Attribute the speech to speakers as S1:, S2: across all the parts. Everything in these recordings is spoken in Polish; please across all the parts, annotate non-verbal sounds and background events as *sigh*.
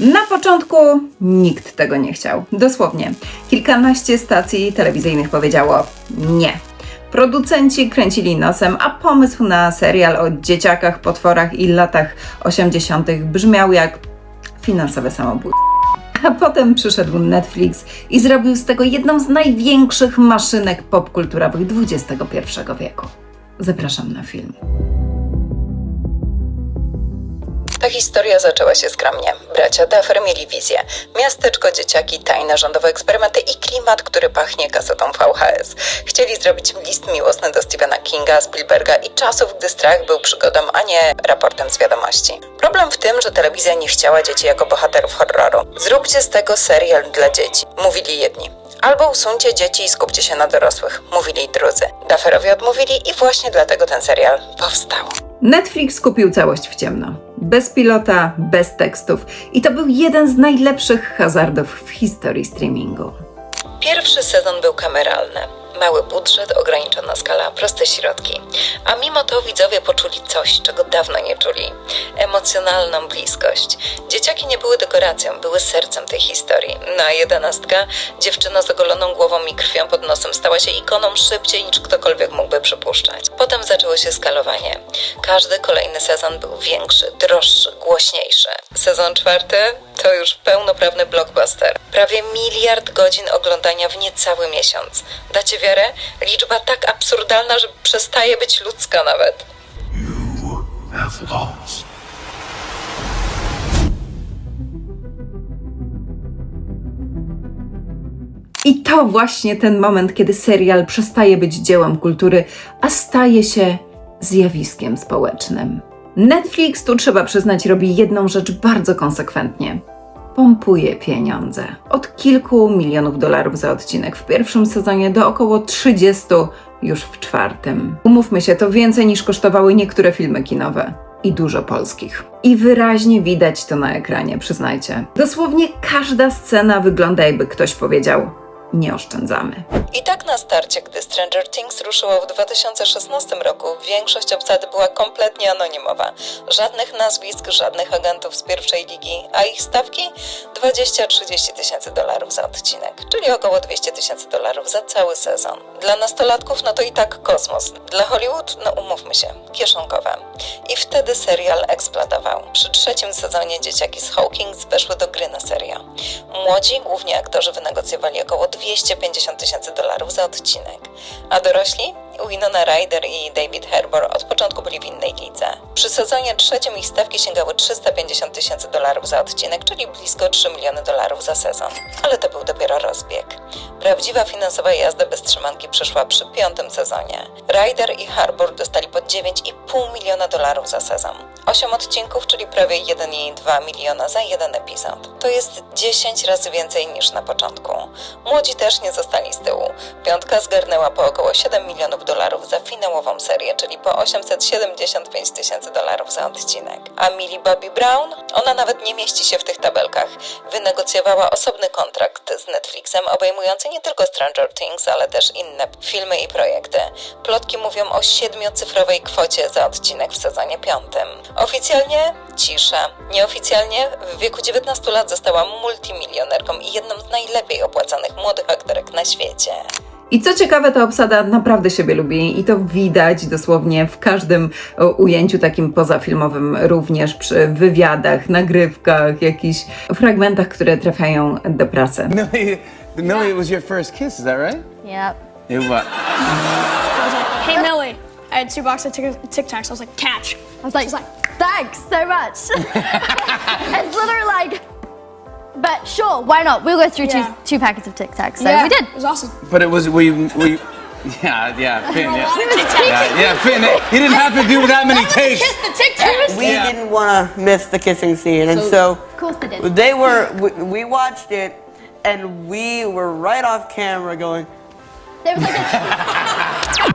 S1: Na początku nikt tego nie chciał. Dosłownie. Kilkanaście stacji telewizyjnych powiedziało nie. Producenci kręcili nosem, a pomysł na serial o dzieciakach, potworach i latach 80. brzmiał jak finansowe samobójstwo. A potem przyszedł Netflix i zrobił z tego jedną z największych maszynek popkulturowych XXI wieku. Zapraszam na film. Ta historia zaczęła się skromnie. Bracia Duffer mieli wizję. Miasteczko, dzieciaki, tajne rządowe eksperymenty i klimat, który pachnie kasetą VHS. Chcieli zrobić list miłosny do Stephena Kinga, Spielberga i czasów, gdy strach był przygodą, a nie raportem z wiadomości. Problem w tym, że telewizja nie chciała dzieci jako bohaterów horroru. Zróbcie z tego serial dla dzieci, mówili jedni. Albo usuńcie dzieci i skupcie się na dorosłych, mówili drudzy. Dufferowie odmówili i właśnie dlatego ten serial powstał. Netflix kupił całość w ciemno. Bez pilota, bez tekstów. I to był jeden z najlepszych hazardów w historii streamingu. Pierwszy sezon był kameralny. Mały budżet, ograniczona skala, proste środki. A mimo to widzowie poczuli coś, czego dawno nie czuli. Emocjonalną bliskość. Dzieciaki nie były dekoracją, były sercem tej historii. Na jedenastka dziewczyna z ogoloną głową i krwią pod nosem stała się ikoną szybciej niż ktokolwiek mógłby przypuszczać. Potem zaczęło się skalowanie. Każdy kolejny sezon był większy, droższy, głośniejszy. Sezon czwarty to już pełnoprawny blockbuster. Prawie miliard godzin oglądania w niecały miesiąc. Dacie wiarę? Liczba tak absurdalna, że przestaje być ludzka nawet. I to właśnie ten moment, kiedy serial przestaje być dziełem kultury, a staje się zjawiskiem społecznym. Netflix, tu trzeba przyznać, robi jedną rzecz bardzo konsekwentnie. Pompuje pieniądze. Od kilku milionów dolarów za odcinek w pierwszym sezonie do około 30 już w czwartym. Umówmy się, to więcej niż kosztowały niektóre filmy kinowe. I dużo polskich. I wyraźnie widać to na ekranie, przyznajcie. Dosłownie każda scena wygląda, jakby ktoś powiedział: nie oszczędzamy. I tak na starcie, gdy Stranger Things ruszyło w 2016 roku, większość obsady była kompletnie anonimowa. Żadnych nazwisk, żadnych agentów z pierwszej ligi, a ich stawki 20-30 tysięcy dolarów za odcinek, czyli około 200 tysięcy dolarów za cały sezon. Dla nastolatków no to i tak kosmos. Dla Hollywood, no umówmy się, kieszonkowe. I wtedy serial eksplodował. Przy trzecim sezonie dzieciaki z Hawkins weszły do gry na serio. Młodzi, głównie aktorzy, wynegocjowali około 250 tysięcy dolarów za odcinek, a dorośli Winona Ryder i David Harbour od początku byli w innej lidze. Przy sezonie trzecim ich stawki sięgały 350 tysięcy dolarów za odcinek, czyli blisko 3 miliony dolarów za sezon. Ale to był dopiero rozbieg. Prawdziwa finansowa jazda bez trzymanki przyszła przy piątym sezonie. Ryder i Harbour dostali po 9,5 miliona dolarów za sezon. 8 odcinków, czyli prawie 1,2 miliona za jeden epizod. To jest 10 razy więcej niż na początku. Młodzi też nie zostali z tyłu. Piątka zgarnęła po około 7 milionów dolarów za finałową serię, czyli po 875 tysięcy dolarów za odcinek. A Millie Bobby Brown? Ona nawet nie mieści się w tych tabelkach. Wynegocjowała osobny kontrakt z Netflixem, obejmujący nie tylko Stranger Things, ale też inne filmy i projekty. Plotki mówią o siedmiocyfrowej kwocie za odcinek w sezonie piątym. Oficjalnie cisza. Nieoficjalnie w wieku 19 lat została multimilionerką i jedną z najlepiej opłacanych młodych aktorek na świecie. I co ciekawe, ta obsada naprawdę siebie lubi i to widać dosłownie w każdym ujęciu takim pozafilmowym, również przy wywiadach, nagrywkach, jakichś fragmentach, które trafiają do prasy.
S2: Millie, Millie, it was your first kiss, is that right?
S3: Yep.
S2: It was.
S4: I was like, hey Millie, I had two boxes of Tic Tic Tacs. I was like, catch.
S3: I was like, she's like, thanks so much. *laughs* *laughs* it's literally like, but sure, why not? We'll go through
S4: Yeah.
S3: two, two packets of Tic Tacs. So
S4: yeah,
S3: we did.
S4: It was awesome.
S2: But it was we we. Yeah, yeah, *laughs* Finn.
S4: A
S2: Yeah,
S4: lot of Tic Tacs.
S2: yeah, yeah Finn. He didn't have to do with that many *laughs* takes.
S4: The Tic Tacs.
S5: We
S2: Yeah.
S5: didn't want to miss the kissing scene, and so,
S3: Of course they did.
S5: they were. We, we watched it, and we were right off camera going.
S3: There was like a *laughs*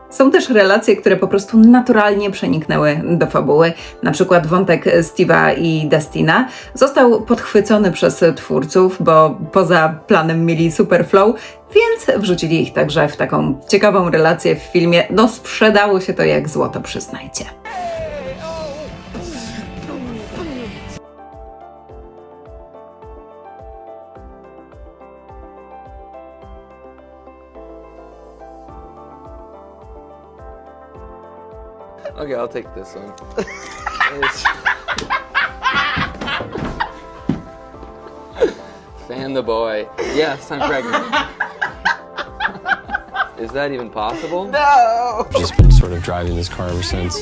S1: Są też relacje, które po prostu naturalnie przeniknęły do fabuły. Na przykład wątek Steve'a i Dustina został podchwycony przez twórców, bo poza planem mieli super flow, więc wrzucili ich także w taką ciekawą relację w filmie. No sprzedało się to jak złoto, przyznajcie.
S6: Okay, I'll take this one. *laughs* Fan the boy. Yes, I'm pregnant. Is that even possible? No!
S7: Just been sort of driving this car ever since.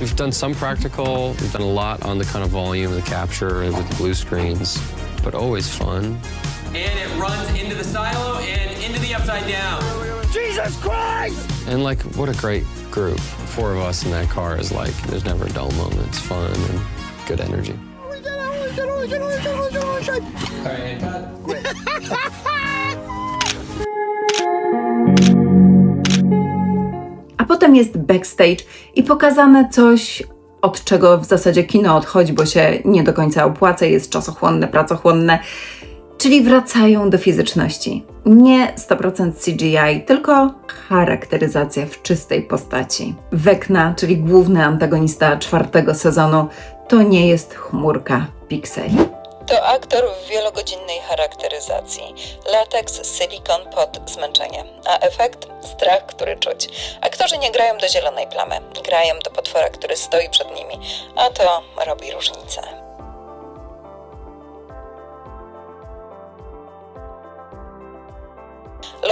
S7: We've done some practical, we've done a lot on the kind of volume, the capture with the blue screens, but always fun.
S8: And it runs into the silo and into the upside down.
S7: And like, what a great group. Four of us in that car is like, there's never a dull moment. It's fun and good energy.
S1: A potem jest backstage i pokazane coś, od czego w zasadzie kino odchodzi, bo się nie do końca opłaca, jest czasochłonne, pracochłonne. Czyli wracają do fizyczności. Nie 100% CGI, tylko charakteryzacja w czystej postaci. Wekna, czyli główny antagonista czwartego sezonu, to nie jest chmurka pikseli. To aktor w wielogodzinnej charakteryzacji. Lateks, silikon pod zmęczenie. A efekt? Strach, który czuć. Aktorzy nie grają do zielonej plamy. Grają do potwora, który stoi przed nimi. A to robi różnicę.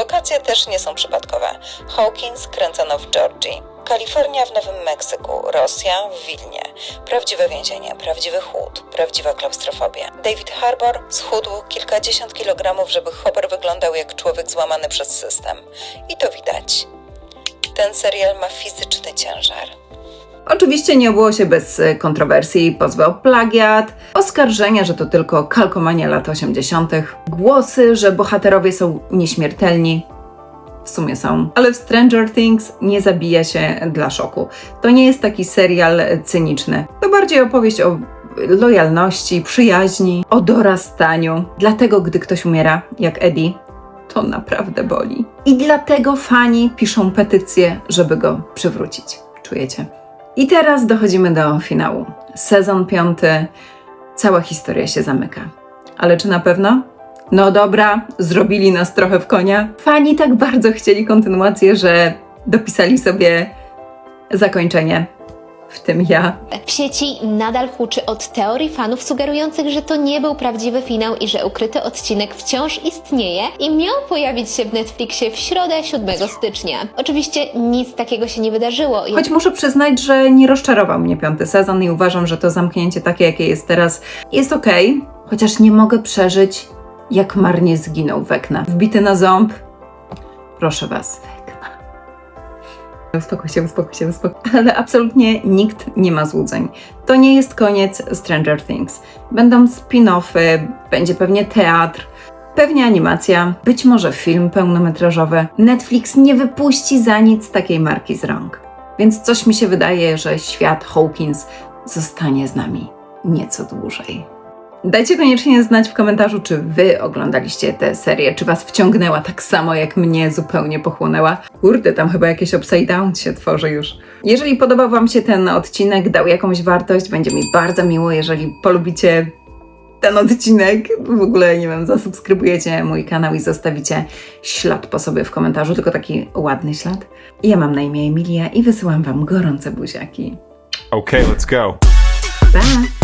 S1: Lokacje też nie są przypadkowe. Hawkins kręcono w Georgii, Kalifornia w Nowym Meksyku, Rosja w Wilnie. Prawdziwe więzienie, prawdziwy chłód, prawdziwa klaustrofobia. David Harbour schudł kilkadziesiąt kilogramów, żeby Hopper wyglądał jak człowiek złamany przez system. I to widać. Ten serial ma fizyczny ciężar. Oczywiście nie obyło się bez e, kontrowersji, pozwy o plagiat, oskarżenia, że to tylko kalkomania lat 80., głosy, że bohaterowie są nieśmiertelni. W sumie są. Ale w Stranger Things nie zabija się dla szoku. To nie jest taki serial cyniczny. To bardziej opowieść o lojalności, przyjaźni, o dorastaniu. Dlatego, gdy ktoś umiera, jak Eddie, to naprawdę boli. I dlatego fani piszą petycje, żeby go przywrócić. Czujecie? I teraz dochodzimy do finału. Sezon piąty, cała historia się zamyka. Ale czy na pewno? No dobra, zrobili nas trochę w konia. Fani tak bardzo chcieli kontynuację, że dopisali sobie zakończenie. W tym ja.
S9: W sieci nadal huczy od teorii fanów sugerujących, że to nie był prawdziwy finał i że ukryty odcinek wciąż istnieje i miał pojawić się w Netflixie w środę 7 stycznia. Oczywiście nic takiego się nie wydarzyło.
S1: Choć muszę przyznać, że nie rozczarował mnie piąty sezon i uważam, że to zamknięcie takie, jakie jest teraz, jest okej. Chociaż nie mogę przeżyć, jak marnie zginął Wekna. Wbity na ząb. Proszę was, Wekna. Uspokój się, uspokój się, uspokój. Ale absolutnie nikt nie ma złudzeń. To nie jest koniec Stranger Things. Będą spin-offy, będzie pewnie teatr, Pewnie animacja, być może film pełnometrażowy. Netflix nie wypuści za nic takiej marki z rąk. Więc coś mi się wydaje, że świat Hawkins zostanie z nami nieco dłużej. Dajcie koniecznie znać w komentarzu, czy wy oglądaliście tę serię, czy was wciągnęła tak samo jak mnie zupełnie pochłonęła. Kurde, tam chyba jakieś upside down się tworzy już. Jeżeli podobał wam się ten odcinek, dał jakąś wartość, będzie mi bardzo miło, jeżeli polubicie ten odcinek, w ogóle nie wiem, zasubskrybujecie mój kanał i zostawicie ślad po sobie w komentarzu, tylko taki ładny ślad. Ja mam na imię Emilia i wysyłam Wam gorące buziaki.
S10: Okay, let's go.
S1: Pa!